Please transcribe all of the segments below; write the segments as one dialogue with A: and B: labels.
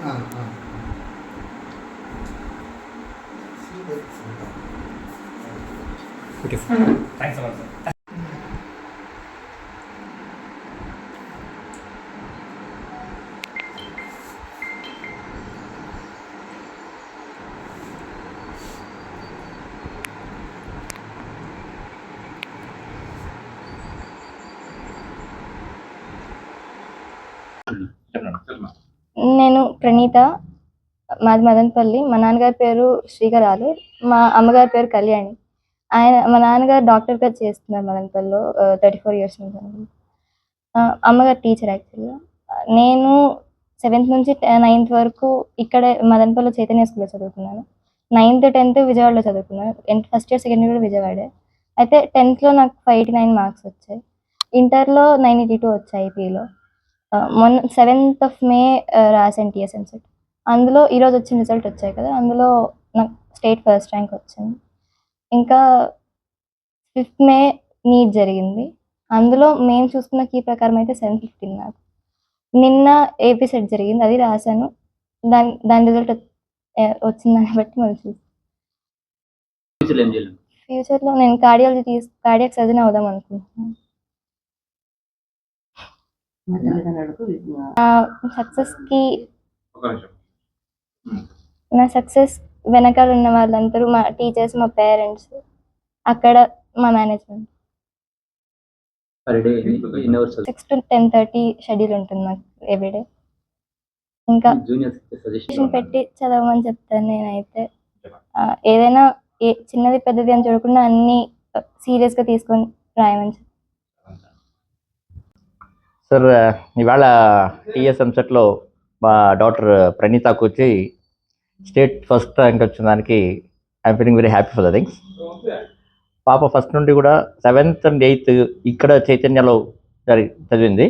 A: ఆ, ఆ.
B: Okay sir
C: thanks a lot sir చెప్పండి
D: నేను ప్రణీత మాది మదనపల్లి. మా నాన్నగారి పేరు శ్రీకరాలు. మా అమ్మగారి పేరు కళ్యాణి. ఆయన మా నాన్నగారు డాక్టర్గా చేస్తున్నారు మదనపల్లిలో థర్టీ ఫోర్ ఇయర్స్ నుంచి. అమ్మగారు టీచర్ యాక్చువల్గా నేను సెవెంత్ నుంచి నైన్త్ వరకు ఇక్కడే మదనపల్లి చైతన్య స్కూల్లో చదువుకున్నాను. నైన్త్ టెన్త్ విజయవాడలో చదువుకున్నాను. ఫస్ట్ ఇయర్ సెకండ్ ఇయర్ కూడా విజయవాడే. అయితే టెన్త్లో నాకు ఫైవ్ ఎయిటీ నైన్ మార్క్స్ వచ్చాయి. ఇంటర్లో నైన్ ఎయిటీ టూ వచ్చాయి ఐపీలో మొన్న సెవెంత్ ఆఫ్ మే రాసాను టీఎస్ఎం సెట్. అందులో ఈరోజు వచ్చిన రిజల్ట్ వచ్చాయి కదా అందులో నాకు స్టేట్ ఫస్ట్ ర్యాంక్ వచ్చింది. ఇంకా ఫిఫ్త్ మే నీట్ జరిగింది. అందులో మేము చూసుకున్న కీ ప్రకారం అయితే సెవెన్ ఫిఫ్టీన్ నాకు. నిన్న ఏపీ సెట్ జరిగింది అది రాశాను. దాని దాని రిజల్ట్ వచ్చిందని బట్టి మనం చూసి
B: ఫ్యూచర్లో ఏం చేయాలి?
D: ఫ్యూచర్లో నేను కార్డియాలజీ తీసు కార్డియాక్ సర్జన్ అవుదాం అనుకుంటున్నాను.
E: మా తల్లిదండ్రులకు
D: సక్సెస్కి
C: ఒక నిమిషం.
D: నా సక్సెస్ వెనకాల ఉన్న వాళ్ళందరూ మా టీచర్స్ మా పేరెంట్స్ అక్కడ మా management.
B: Hours
D: six to ten thirty schedule ఉంటుంది నాకు ఎవ్రీడే ఇంకా పెట్టి చదవమని చెప్తాను నేనైతే. ఏదైనా ఏ చిన్నది పెద్దది అని చూడకుండా అన్ని సీరియస్గా తీసుకొని రాయమని చెప్తాను.
F: సార్ ఇవాళ టీఎస్ ఎంసెట్లో మా డాక్టర్ ప్రణీతకు వచ్చి స్టేట్ ఫస్ట్ ర్యాంక్ వచ్చిన దానికి I'm feeling very happy for the things. పాప ఫస్ట్ నుండి కూడా సెవెంత్ అండ్ ఎయిత్ ఇక్కడ చైతన్యలో జరి చదివింది.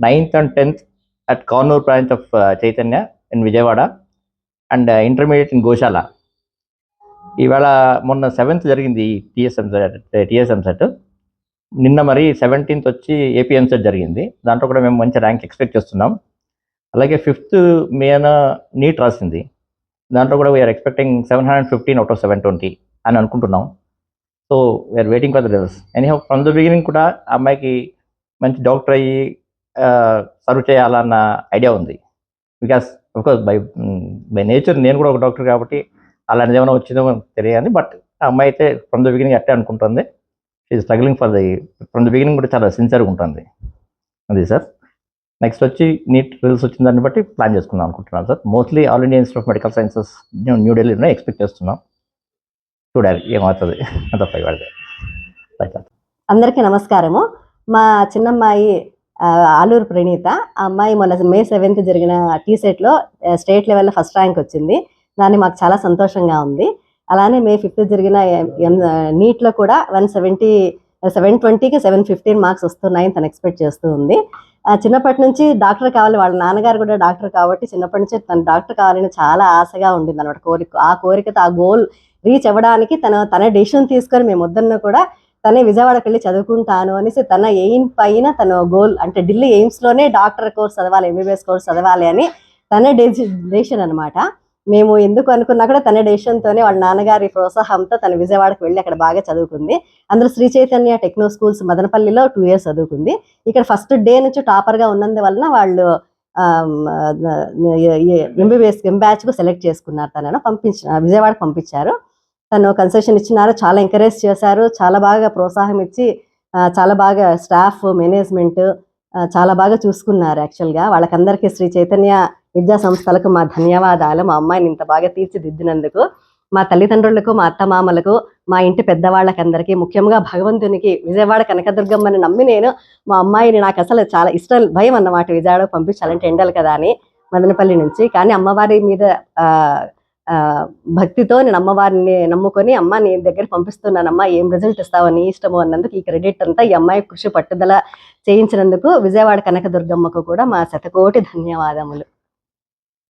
F: Ninth and tenth at Kurnool branch of Chaitanya in Vijayawada and intermediate in Gosala. ఇవాళ మొన్న సెవెంత్ జరిగింది టీఎస్ఎం టీఎస్ఎం సెట్. నిన్న మరి సెవెంటీన్త్ వచ్చి ఏపీఎంసెట్ జరిగింది. దాంట్లో కూడా మేము మంచి ర్యాంక్ ఎక్స్పెక్ట్ చేస్తున్నాం. అలాగే ఫిఫ్త్ మేన నీట్ రాసింది. దాంట్లో కూడా we're expecting seven hundred fifteen out of seven twenty అని అనుకుంటున్నాం. So we're waiting for the results anyhow from the beginning కూడా ఆ అమ్మాయికి మంచి డాక్టర్ అయ్యి సర్వ్ చేయాలన్న ఐడియా ఉంది. Because course by by nature నేను కూడా ఒక డాక్టర్ కాబట్టి అలాంటిది ఏమైనా వచ్చిందో తెలియదు బట్ ఆ అమ్మాయి అయితే ఫ్రమ్ ద బిగినింగ్ అట్టే అనుకుంటుంది. ఇది struggling for the from the beginning కూడా చాలా సిన్సియర్గా ఉంటుంది. అది సార్. నెక్స్ట్ వచ్చి నీట్ రిజల్ట్స్ వచ్చిన దాన్ని బట్టి ప్లాన్ చేసుకుందాం అనుకుంటున్నాను sir. Mostly all India institute of medical sciences న్యూఢిల్లీలో ఎక్స్పెక్ట్ చేస్తున్నాం. చూడాలి ఏమవుతుంది. అంత పై పడితే
E: అందరికీ నమస్కారము. మా చిన్నమ్మాయి ఆలూరు ప్రణీత. ఆ అమ్మాయి మొన్న మే సెవెంత్ జరిగిన టీ సెట్లో స్టేట్ లెవెల్లో ఫస్ట్ ర్యాంక్ వచ్చింది. దాన్ని మాకు చాలా సంతోషంగా ఉంది. అలానే మే ఫిఫ్త్ జరిగిన నీట్లో కూడా వన్ సెవెంటీ సెవెన్ ట్వంటీకి సెవెన్ ఫిఫ్టీన్ మార్క్స్ వస్తున్నాయని తను ఎక్స్పెక్ట్ చేస్తూ ఉంది. చిన్నప్పటి నుంచి డాక్టర్ కావాలి వాళ్ళ నాన్నగారు కూడా డాక్టర్ కాబట్టి చిన్నప్పటి నుంచి తను డాక్టర్ కావాలని చాలా ఆశగా ఉండింది అనమాట కోరిక ఆ కోరికతో ఆ గోల్ రీచ్ అవ్వడానికి తను తన డెసిషన్ తీసుకొని మేము వద్దన్న కూడా తనే విజయవాడకి వెళ్ళి చదువుకుంటాను అనేసి తన ఎయిమ్ పైన తన గోల్ అంటే ఢిల్లీ ఎయిమ్స్లోనే డాక్టర్ కోర్స్ చదవాలి ఎంబీబీఎస్ కోర్స్ చదవాలి అని తన డెసిషన్ అనమాట మేము ఎందుకు అనుకున్నా కూడా తన డెసిషన్తోనే వాళ్ళ నాన్నగారి ప్రోత్సాహంతో తన విజయవాడకు వెళ్ళి అక్కడ బాగా చదువుకుంది. అందులో శ్రీ చైతన్య టెక్నో స్కూల్స్ మదనపల్లిలో టూ ఇయర్స్ చదువుకుంది. ఇక్కడ ఫస్ట్ డే నుంచి టాపర్గా ఉన్నందు వలన వాళ్ళు ఎంబీబీఎస్ ఎంబ్యాచ్కు సెలెక్ట్ చేసుకున్నారు తనను పంపించిన విజయవాడకు పంపించారు. తను కన్సెషన్ ఇచ్చినారు చాలా ఎంకరేజ్ చేశారు చాలా బాగా ప్రోత్సాహం ఇచ్చి చాలా బాగా స్టాఫ్ మేనేజ్మెంట్ చాలా బాగా చూసుకున్నారు యాక్చువల్గా వాళ్ళకందరికీ శ్రీ చైతన్య విద్యా సంస్థలకు మా ధన్యవాదాలు. మా అమ్మాయిని ఇంత బాగా తీర్చిదిద్దినందుకు మా తల్లిదండ్రులకు మా అత్తమామలకు మా ఇంటి పెద్దవాళ్ళకందరికీ ముఖ్యంగా భగవంతునికి విజయవాడ కనకదుర్గమ్మని నమ్మి నేను మా అమ్మాయిని నాకు అసలు చాలా ఇష్టం భయం అన్నమాట. విజయవాడకు పంపించాలంటే ఎండలు కదా అని మదనపల్లి నుంచి. కానీ అమ్మవారి మీద భక్తితో నేను అమ్మవారిని నమ్ముకొని అమ్మ నీ దగ్గర పంపిస్తున్నానమ్మా ఏం రిజల్ట్ ఇస్తావు నీ ఇష్టము అన్నందుకు ఈ క్రెడిట్ అంతా ఈ అమ్మాయి కృషి పట్టుదల చేయించినందుకు విజయవాడ కనకదుర్గమ్మకు కూడా మా శతకోటి ధన్యవాదములు.